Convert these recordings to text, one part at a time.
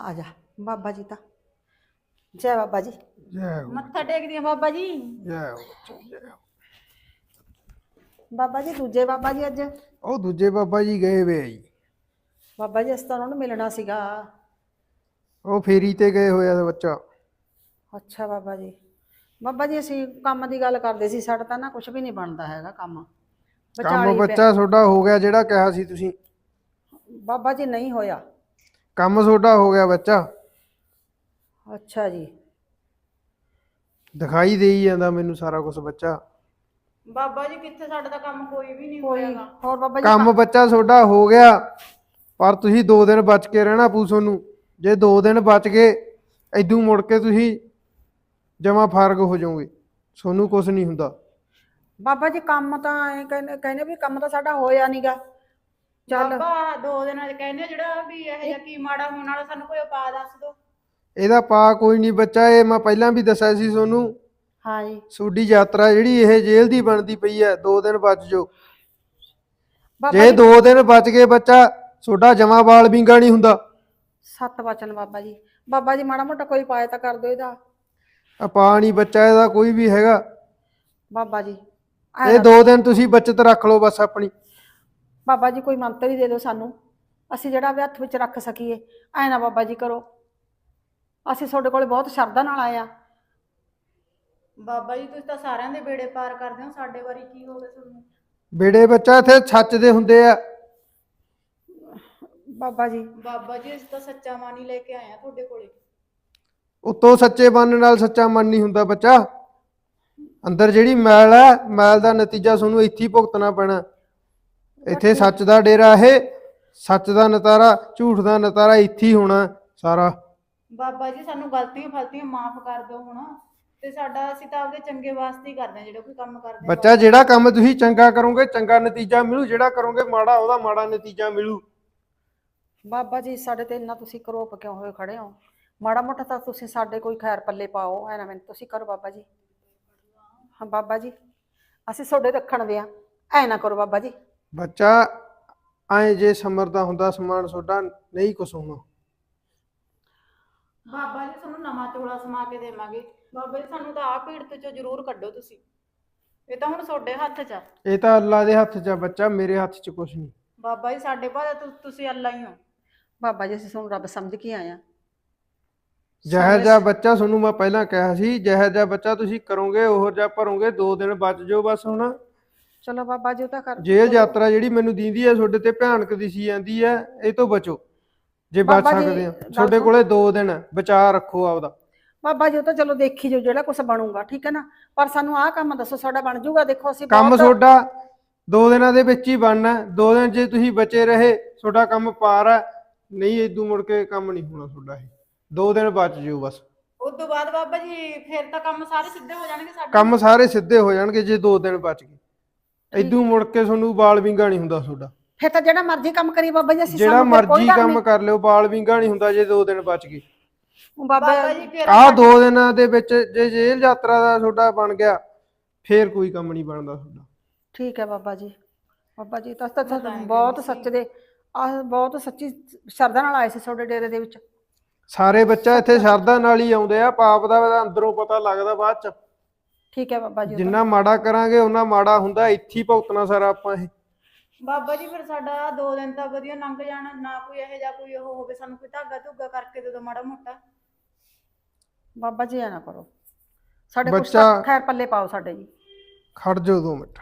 ਆ ਜਾ ਬਾਬਾ ਜੀ ਤਾਂ। ਜੈ ਬਾਬਾ ਜੀ। ਜੈ ਹੋ ਮੱਥਾ ਟੇਕਦੀ ਆ ਬਾਬਾ ਜੀ। ਜੈ ਹੋ ਬੱਚਾ, ਜੈ ਹੋ। ਬਾਬਾ ਜੀ ਦੂਜੇ ਬਾਬਾ ਜੀ ਅੱਜ? ਉਹ ਦੂਜੇ ਬਾਬਾ ਜੀ ਗਏ ਵੇ ਆ ਜੀ। ਬਾਬਾ ਜੀ ਅਸੀਂ ਤਾਂ ਉਹਨਾਂ ਨੂੰ ਮਿਲਣਾ ਸੀਗਾ। ਉਹ ਫੇਰੀ ਤੇ ਗਏ ਹੋਇਆ ਦਾ ਬੱਚਾ। ਅੱਛਾ ਬਾਬਾ ਜੀ। ਬਾਬਾ ਜੀ ਅਸੀਂ ਕੰਮ ਦੀ ਗੱਲ ਕਰਦੇ ਸੀ ਸਾਡਾ ਤਾਂ ਨਾ ਕੁਝ ਵੀ ਨਹੀਂ ਬਣਦਾ ਹੈਗਾ ਕੰਮ। ਵਿਚਾਲੇ ਕੰਮ ਹੀ ਬੱਚਾ ਤੁਹਾਡਾ ਹੋ ਗਿਆ ਜਿਹੜਾ ਕਿਹਾ ਸੀ ਤੁਸੀਂ। ਪਿਆ। ਬਾਬਾ ਜੀ ਨਹੀਂ ਹੋਇਆ। ਕੰਮ ਤੁਹਾਡਾ ਹੋ ਗਿਆ ਬੱਚਾ। ਅੱਛਾ ਜੀ। ਦਿਖਾਈ ਦੇਈ ਜਾਂਦਾ ਮੈਨੂੰ ਸਾਰਾ ਕੁਝ ਬੱਚਾ। ਬਾਬਾ ਜੀ ਕਿੱਥੇ ਸਾਡਾ ਤਾਂ ਕੰਮ ਕੋਈ ਵੀ ਨਹੀਂ ਕੋਈ ਹੋਇਆਗਾ। ਹੋਰ ਬਾਬਾ ਜੀ ਕੰਮ ਬੱਚਾ ਤੁਹਾਡਾ ਹੋ ਗਿਆ ਪਰ ਤੁਸੀਂ 2 ਦਿਨ ਬਚ ਕੇ ਰਹਿਣਾ ਪੂ ਤੁਹਾਨੂੰ ਜੇ 2 ਦਿਨ ਬਚ ਗਏ ਐਦੂ ਮੁੜ ਕੇ ਤੁਸੀਂ ਜਮਾ ਫਾਰਗ ਹੋ ਜਾਓਗੇ। ਤੁਹਾਨੂੰ ਕੁਝ ਨਹੀਂ ਹੁੰਦਾ। ਬਾਬਾ ਜੀ ਕੰਮ ਤਾਂ ਐਂ ਕਹਿੰਦੇ ਕਹਿੰਦੇ ਵੀ ਕੰਮ ਤਾਂ ਸਾਡਾ ਹੋਇਆ ਨਹੀਂਗਾ ਚੱਲ। ਬਾਬਾ ਦੋ ਦਿਨਾਂ ਚ ਕਹਿੰਦੇ ਆ ਜਿਹੜਾ ਵੀ ਇਹ ਜਿਹਾ ਕੀ ਮਾੜਾ ਹੋਣ ਵਾਲਾ ਸਾਨੂੰ ਕੋਈ ਉਪਾਅ ਦੱਸ ਦਿਓ। ਇਹਦਾ ਪਾ ਕੋਈ ਨਹੀਂ ਬੱਚਾ ਇਹ ਮੈਂ ਪਹਿਲਾਂ ਵੀ ਦੱਸਿਆ ਸੀ ਤੁਹਾਨੂੰ। ਹਾਂ ਜੀ ਤੁਹਾਡੀ ਯਾਤਰਾ ਜਿਹੜੀ ਇਹ ਜੇਲ੍ਹ ਦੀ ਬਣਦੀ ਪਈ ਹੈ 2 ਦਿਨ ਬਚ ਬਾਬਾ ਜੇ ਜੀ। 2 ਦਿਨ ਬਚ ਗਏ ਬੱਚਾ ਤੁਹਾਡਾ ਜਮਾ ਵਾਲ ਵਿੰਗਾ ਨਹੀਂ ਹੁੰਦਾ। ਸੱਤ ਵਚਨ ਬਾਬਾ ਜੀ। ਬਾਬਾ ਜੀ ਮਾੜਾ ਮੋਟਾ ਕੋਈ ਪਾਏ ਤਾਂ ਕਰ ਦਿਓ ਇਹਦਾ। ਆਪਾ ਨਹੀਂ ਬੱਚਾ ਇਹਦਾ ਕੋਈ ਵੀ ਹੈਗਾ। ਬਾਬਾ ਜੀ ਐਂ ਇਹ 2 ਦਿਨ ਤੁਸੀਂ ਬੱਚਤ ਰੱਖ ਲਓ ਬਸ ਆਪਣੀ। ਬਾਬਾ ਜੀ ਕੋਈ ਮੰਤਰ ਹੀ ਦੇ ਦਿਓ ਸਾਨੂੰ। ਅਸੀਂ ਜਿਹੜਾ ਵੀ ਹੱਥ ਵਿੱਚ ਰੱਖ ਸਕੀਏ ਐ ਨਾ ਬਾਬਾ ਜੀ ਕਰੋ। ਅਸੀਂ ਤੁਹਾਡੇ ਕੋਲੇ ਬਹੁਤ ਸ਼ਰਧਾ ਨਾਲ ਆਏ ਆ। ਬਾਬਾ ਜੀ ਤੁਸੀਂ ਤਾਂ ਸਾਰਿਆਂ ਦੇ ਬੇੜੇ ਪਾਰ ਕਰਦੇ ਹੋ ਸਾਡੇ ਵਾਰੀ ਕੀ ਹੋ ਗਿਆ ਤੁਹਾਨੂੰ? ਬੇੜੇ ਬੱਚਾ ਇੱਥੇ ਸੱਚ ਦੇ ਹੁੰਦੇ ਆ। ਬਾਬਾ ਜੀ। ਬਾਬਾ ਜੀ ਅਸੀਂ ਤਾਂ ਸੱਚਾ ਮਨ ਹੀ ਲੈ ਕੇ ਆਏ ਆ ਤੁਹਾਡੇ ਕੋਲੇ। ਉਤੋਂ ਸੱਚੇ ਬਣਨ ਨਾਲ ਸੱਚਾ ਮਨ ਨਹੀਂ ਹੁੰਦਾ ਬੱਚਾ। ਅੰਦਰ ਜਿਹੜੀ ਮੈਲ ਹੈ ਮੈਲ ਦਾ ਨਤੀਜਾ ਤੁਹਾਨੂੰ ਇੱਥੇ ਹੀ ਭੁਗਤਣਾ ਪੈਣਾ। ਇੱਥੇ ਸੱਚ ਦਾ ਡੇਰਾ ਇਹ ਸੱਚ ਦਾ ਨਤਾਰਾ ਝੂਠ ਦਾ ਨਤਾਰਾ ਇੱਥੇ ਹੀ ਹੋਣਾ ਸਾਰਾ। ਬਾਬਾ ਜੀ ਸਾਨੂੰ ਗਲਤੀਆਂ ਫਲਤੀਆਂ ਮਾਫ ਕਰ ਦਿਓ ਹੁਣ। ਤੇ ਸਾਡਾ ਅਸੀਂ ਤਾਂ ਆਪਦੇ ਚੰਗੇ ਵਾਸਤੇ ਹੀ ਕਰਦੇ ਆ ਜਿਹੜਾ ਕੋਈ ਕੰਮ ਕਰਦੇ ਆ ਬੱਚਾ ਜਿਹੜਾ ਕੰਮ ਤੁਸੀਂ ਚੰਗਾ ਕਰੋਗੇ ਚੰਗਾ ਨਤੀਜਾ ਮਿਲੂ। ਜਿਹੜਾ ਕਰੋਗੇ ਮਾੜਾ ਉਹਦਾ ਮਾੜਾ ਨਤੀਜਾ ਮਿਲੂ। ਬਾਬਾ ਜੀ ਸਾਡੇ ਤੇ ਇੰਨਾ ਤੁਸੀਂ ਕਰੋਪ ਕਿਉਂ ਹੋਏ ਖੜੇ ਹੋ? ਮਾੜਾ ਮੋਟਾ ਤਾਂ ਤੁਸੀਂ ਸਾਡੇ ਕੋਈ ਖੈਰ ਪੱਲੇ ਪਾਓ ਐ ਨਾ ਮੈਨੂੰ ਤੁਸੀਂ ਕਰੋ ਬਾਬਾ ਜੀ। ਹਾਂ ਬਾਬਾ ਜੀ ਅਸੀਂ ਤੁਹਾਡੇ ਰੱਖਣ ਦੇ ਆ ਐ ਨਾ ਕਰੋ ਬਾਬਾ ਜੀ। ਬੱਚਾ ਐ ਜੇ ਸਮਰਦਾ ਹੁੰਦਾ ਸਮਾਨ ਤੁਹਾਡਾ ਨਹੀਂ ਕੁਛ ਹੋਣਾ। ਬਾਬਾ ਜੀ ਤੁਹਾਨੂੰ ਨਵਾਂ ਚੋਲਾ ਸਮਾ ਕੇ ਦੇਵਾਂਗੇ। ਬਾਬਾ ਜੀ ਸਾਨੂੰ ਤਾਂ ਆਹ ਪੀੜ ਚੋਂ ਜ਼ਰੂਰ ਕੱਢੋ ਤੁਸੀਂ। ਇਹ ਤਾਂ ਹੁਣ ਤੁਹਾਡੇ ਹੱਥ 'ਚ ਆ। ਇਹ ਤਾਂ ਅੱਲਾ ਦੇ ਹੱਥ 'ਚ ਆ ਬੱਚਾ ਮੇਰੇ ਹੱਥ 'ਚ ਕੁਛ ਨਹੀਂ। ਬਾਬਾ ਜੀ ਸਾਡੇ ਭਾਵੇਂ ਤੁ- ਤੁਸੀਂ ਅੱਲਾ ਹੀ ਹੋ। ਬਾਬਾ ਜੀ ਅਸੀਂ ਤੁਹਾਨੂੰ ਰੱਬ ਸਮਝ ਕੇ ਆਏ ਆ। ਜਿਹੋ ਜਿਹਾ ਬੱਚਾ ਤੁਹਾਨੂੰ ਮੈਂ ਪਹਿਲਾਂ ਕਿਹਾ ਸੀ ਜਿਹੋ ਜਿਹਾ ਬੱਚਾ ਤੁਸੀਂ ਕਰੋਗੇ ਉਹ ਜਿਹਾ ਭਰੋਗੇ ਦੋ ਦਿਨ ਬਚ ਜਾਓ ਬਸ ਹੁਣ। ਚਲੋ ਬਾਬਾ ਜੀ ਉਹ ਤਾਂ ਕਰ ਜੇਲ੍ਹ ਯਾਤਰਾ ਜਿਹੜੀ ਮੈਨੂੰ ਦੀਂਦੀ ਹੈ ਤੁਹਾਡੇ ਤੇ ਭਿਆਨਕ ਦਿਸੀ ਜਾਂਦੀ ਹੈ ਇਹ ਤੋਂ ਬਚੋ। ਜੇ ਬਚ ਬਾਬਾ ਜੀ, ਸਕਦੇ ਆ ਗੱਲ ਤੁਹਾਡੇ। ਕੋਲੇ ਦੋ ਦਿਨ ਹੈ, ਬਚਾ ਰੱਖੋ ਆਪਦਾ। ਬਾਬਾ ਜੀ ਉਹ ਤਾਂ ਚਲੋ ਦੇਖੀ ਜੋ ਜਿਹੜਾ ਕੁਝ ਬਣੂਗਾ ਠੀਕ ਹੈ ਨਾ? ਪਰ ਸਾਨੂੰ ਆਹ ਕੰਮ ਦੱਸੋ ਸਾਡਾ ਬਣ ਜਾਊਗਾ। ਦੇਖੋ ਅਸੀਂ ਕੰਮ ਬਹੁਤ- ਤੁਹਾਡਾ ਦੋ ਦਿਨਾਂ ਦੇ ਵਿੱਚ ਹੀ ਬਣਨਾ ਹੈ। ਦੋ ਦਿਨ ਜੇ ਤੁਸੀਂ ਬਚੇ ਰਹੇ ਤੁਹਾਡਾ ਕੰਮ ਪਾਰ ਹੈ। ਨਹੀਂ ਇਦੋਂ ਮੁੜ ਕੇ ਕੰਮ ਨਹੀਂ ਹੋਣਾ ਤੁਹਾਡਾ ਇਹ। ਦੋ ਦਿਨ ਬਚ ਜਿਓ ਬਸ। ਉਸ ਤੋਂ ਬਾਅਦ ਬਾਬਾ ਜੀ ਫਿਰ ਤਾਂ ਕੰਮ ਸਾਰੇ ਸਿੱਧੇ ਹੋ ਜਾਣਗੇ ਸਾਡੇ। ਕੰਮ ਸਾਰੇ ਸਿੱਧੇ ਹੋ ਜਾਣਗੇ ਜੇ ਦੋ ਦਿਨ ਬਚ ਗਏ। ਇਦੋਂ ਮੁੜ ਕੇ ਤੁਹਾਨੂੰ ਬਾਲ ਵਿੰਗਾ ਨਹੀਂ ਹੁੰਦਾ ਤੁਹਾਡਾ। ਫਿਰ ਤਾਂ ਜਿਹੜਾ ਮਰਜ਼ੀ ਕੰਮ ਕਰੀ ਬਾਬਾ ਜੀ ਅਸੀਂ ਜਿਹੜਾ ਸਾਨੂੰ ਫਿਰ ਕੋਈ ਮਰਜ਼ੀ ਡਰ ਕੰਮ ਨਹੀਂ। ਕਰ ਲਿਓ ਬਾਲ ਵਿੰਗਾ ਨਹੀਂ ਹੁੰਦਾ ਜੇ ਦੋ ਦਿਨ ਬਚ ਗਏ। ਬਾਬਾ ਬਾਬਾ ਜੀ ਫਿਰ ਆਹ ਦੋ ਦਿਨਾਂ ਦੇ ਵਿੱਚ ਜੇ ਜੇਲ੍ਹ ਯਾਤਰਾ ਦਾ ਤੁਹਾਡਾ ਬਣ ਗਿਆ ਫੇਰ ਕੋਈ ਕੰਮ ਨਹੀਂ ਬਣਦਾ ਤੁਹਾਡਾ। ਠੀਕ ਹੈ ਬਾਬਾ ਜੀ। ਬਾਬਾ ਜੀ ਤਾਂ ਐਂ ਬਹੁਤ ਸੱਚ ਦੇ ਆਹ ਬਹੁਤ ਸੱਚੀ ਸ਼ਰਧਾ ਨਾਲ ਆਏ ਸੀ ਤੁਹਾਡੇ ਡੇਰੇ ਦੇ ਵਿੱਚ। ਸਾਰੇ ਬੱਚਾ ਇੱਥੇ ਸ਼ਰਧਾ ਨਾਲ ਹੀ ਆਉਂਦੇ ਆ ਪਾਪ ਦਾ ਅੰਦਰੋਂ ਪਤਾ ਲੱਗਦਾ ਬਾਅਦ ਚ। ਠੀਕ ਹੈ ਬਾਬਾ ਜੀ ਉਹ ਤਾਂ- ਜਿੰਨਾ ਮਾੜਾ ਕਰਾਂਗੇ ਉਹਨਾਂ ਮਾੜਾ ਹੁੰਦਾ ਇੱਥੇ ਹੀ ਭੁਗਤਣਾ ਸਾਰਾ ਆਪਾਂ ਇਹ। ਬਾਬਾ ਜੀ ਫਿਰ ਸਾਡਾ ਦੋ ਦਿਨ ਤਾਂ ਵਧੀਆ ਲੰਘ ਜਾਣਾ ਨਾ ਕੋਈ ਇਹੋ ਜਿਹਾ ਕੋਈ ਉਹ ਹੋਵੇ ਸਾਨੂੰ ਕੋਈ ਧਾਗਾ ਧੁੱਗਾ ਕਰਕੇ ਦੇ ਦਿਓ ਮਾੜਾ ਮੋਟਾ। ਬਾਬਾ ਜੀ ਐ ਨਾ ਕਰੋ। ਸਾਡੇ ਕੁਛ ਬੱਚਾ- ਤਾਂ ਖੈਰ ਪੱਲੇ ਪਾਓ ਸਾਡੇ ਜੀ। ਖੜ ਜਾਓ ਦੋ ਮਿੰਟ।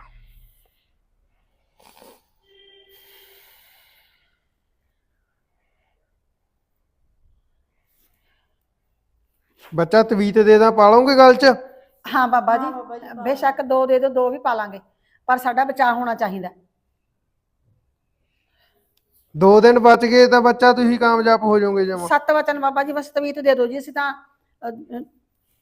ਬੱਚਾ ਤਵੀਤ ਦੇ ਦਾਂ ਪਾ ਲਓਗੇ ਗੱਲ 'ਚ? ਹਾਂ ਬਾਬਾ ਹਾਂ ਬਾਬਾ ਜੀ, ਜੀ ਪਾ ਬੇਸ਼ੱਕ ਦੋ ਦੇ ਦਿਓ ਦੋ ਵੀ ਪਾ ਲਾਂਗੇ। ਪਰ ਸਾਡਾ ਬਚਾਅ ਹੋਣਾ ਚਾਹੀਦਾ। ਦੋ ਦਿਨ ਬਚ ਗਏ ਤਾਂ ਬੱਚਾ ਤੁਸੀਂ ਕਾਮਯਾਬ ਹੋ ਜਾਓਗੇ ਜਮਾ। ਸੱਤ ਵਚਨ ਬਾਬਾ ਜੀ ਬਸ ਤਵੀਤ ਦੇ ਦਿਓ ਜੀ ਅਸੀਂ ਤਾਂ ਅ, ਅ,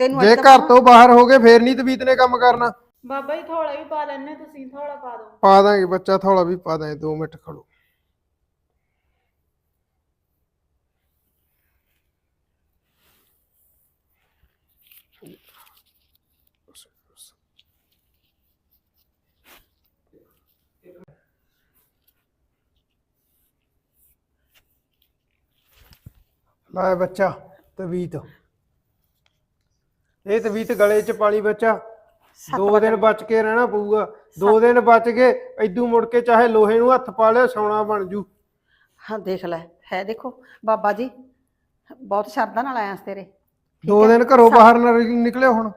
ਤੈਨੂੰ ਜੇ ਅੱਜ ਤੱਕ ਘਰ ਤੋਂ ਬਾਹਰ ਹੋ ਗਏ ਫੇਰ ਨਹੀਂ ਤਵੀਤ ਨੇ ਕੰਮ ਕਰਨਾ। ਬਾਬਾ ਜੀ ਥੋੜਾ ਵੀ ਪਾ ਲੈਣੇ ਤੁਸੀਂ ਥੋੜਾ ਪਾ ਦਿਓ। ਪਾ ਦਾਂਗੇ ਬੱਚਾ ਥੋੜਾ ਵੀ ਪਾ ਦਾਂਗੇ 2 ਮਿੰਟ ਖੜੋ। ਲੈ ਬੱਚਾ ਤਵੀਤ। ਇਹ ਤਵੀਤ ਗਲੇ 'ਚ ਪਾਲੀ ਬੱਚਾ। ਦੋ ਦਿਨ ਬਚ ਕੇ ਰਹਿਣਾ ਪਊਗਾ। ਦੋ ਦਿਨ ਬਚ ਕੇ ਐਦੂ ਮੁੜ ਕੇ ਚਾਹੇ ਲੋਹੇ ਨੂੰ ਹੱਥ ਪਾ ਲਿਆ ਸੋਨਾ ਬਣ ਜੂ। ਹਾਂ ਦੇਖ ਲੈ ਹੈ ਦੇਖੋ ਬਾਬਾ ਜੀ ਬਹੁਤ ਸ਼ਰਧਾ ਨਾਲ ਆਇਆ ਤੇਰੇ। ਦੋ ਦਿਨ ਘਰੋਂ ਬਾਹਰ ਨਾ ਨਿਕਲਿਓ ਹੁਣ।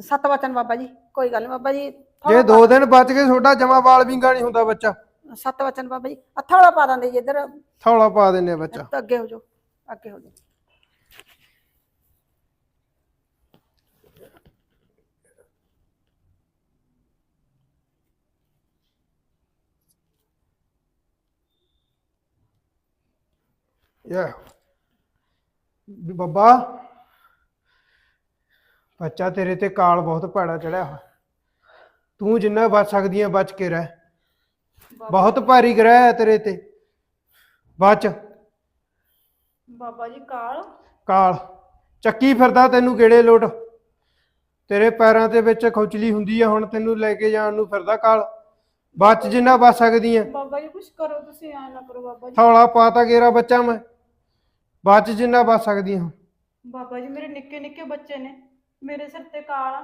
ਸੱਤ ਵਚਨ ਬਾਬਾ ਜੀ ਕੋਈ ਗੱਲ ਨਹੀਂ ਬਾਬਾ ਜੀ ਜੇ ਦੋ ਦਿਨ ਬਚ ਕੇ ਛੋਟਾ ਜਮਾ ਵਾਲ ਵਿੰਗਾ ਨਹੀਂ ਹੁੰਦਾ ਬੱਚਾ। ਸੱਤ ਵਚਨ ਬਾਬਾ ਜੀ ਥੋੜਾ ਪਾ ਦਿੰਦੇ ਜੀ ਇੱਧਰ। ਥੌਲਾ ਪਾ ਦਿੰਨੇ ਬੱਚਾ। ਅੱਗੇ ਹੋ ਜਾਓ। ਅੱਗੇ ਹੋ ਜਾਓ। ਯਾ। ਵੀ ਬੱਬਾ ਬੱਚਾ ਤੇਰੇ ਤੇ ਕਾਲ ਬਹੁਤ ਭੈੜਾ ਚੜਿਆ ਹੋਇਆ। ਤੂੰ ਜਿੰਨਾ ਬਚ ਸਕਦੀ ਆ ਬਚ ਕੇ ਰਹਿ। ਬਹੁਤ ਭਾਰੀ ਗ੍ਰਹਿ ਹੈ ਤੇਰੇ ਤੇ। ਬਚ। ਬਾਬਾ ਜੀ ਕਾਲ। ਕਾਲ। ਚੱਕੀ ਫਿਰਦਾ ਤੈਨੂੰ ਕਿਹੜੇ ਲੋਟ। ਤੇਰੇ ਪੈਰਾਂ ਦੇ ਵਿੱਚ ਖੁਚਲੀ ਹੁੰਦੀ ਆ ਹੁਣ ਤੈਨੂੰ ਲੈ ਕੇ ਜਾਣ ਨੂੰ ਫਿਰਦਾ ਕਾਲ। ਬਚ ਜਿੰਨਾ ਬਚ ਸਕਦੀ ਆ। ਬਾਬਾ ਜੀ ਕੁਝ ਕਰੋ ਤੁਸੀਂ ਐ ਨਾ ਕਰੋ ਬਾਬਾ ਜੀ। ਥੌਲਾ ਪਾਤਾ ਗੇਰਾ ਬੱਚਾ ਮੈਂ। ਬਚ ਜਿੰਨਾ ਬਚ ਸਕਦੀ ਆ। ਬਾਬਾ ਜੀ ਮੇਰੇ ਨਿੱਕੇ ਨਿੱਕੇ ਬੱਚੇ ਨੇ। ਮੇਰੇ ਸਿਰ ਤੇ ਕਾਲ ਆ।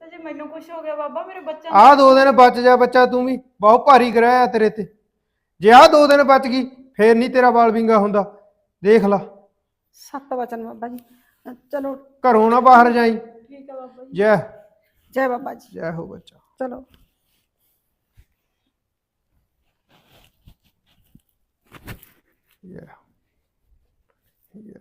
ਤੇ ਜੇ ਮੈਨੂੰ ਕੁਝ ਹੋ ਗਿਆ ਬਾਬਾ ਮੇਰੇ ਬੱਚਿਆਂ ਆਹ ਦੋ ਦਿਨ ਬਚ ਜਾ ਬੱਚਾ ਤੂੰ ਵੀ। ਬਹੁਤ ਭਾਰੀ ਗ੍ਰਹਿ ਆ ਤੇਰੇ ਤੇ। ਜੇ ਆਹ ਦੋ ਦਿਨ ਬਚ ਗਈ ਫੇਰ ਨਹੀਂ ਤੇਰਾ ਵਾਲ ਵਿੰਗਾ ਹੁੰਦਾ। ਦੇਖ ਲਾ। ਸੱਤ ਵਚਨ ਬਾਬਾ ਜੀ। ਅ, ਚਲੋ। ਘਰੋਂ ਨਾ ਬਾਹਰ ਜਾਈ। ਠੀਕ ਹੈ ਬਾਬਾ ਜੀ। ਜੈ। ਜੈ ਬਾਬਾ ਜੀ। ਜੈ ਹੋ ਬੱਚਾ। ਚਲੋ। ਜੈ। ਜੈ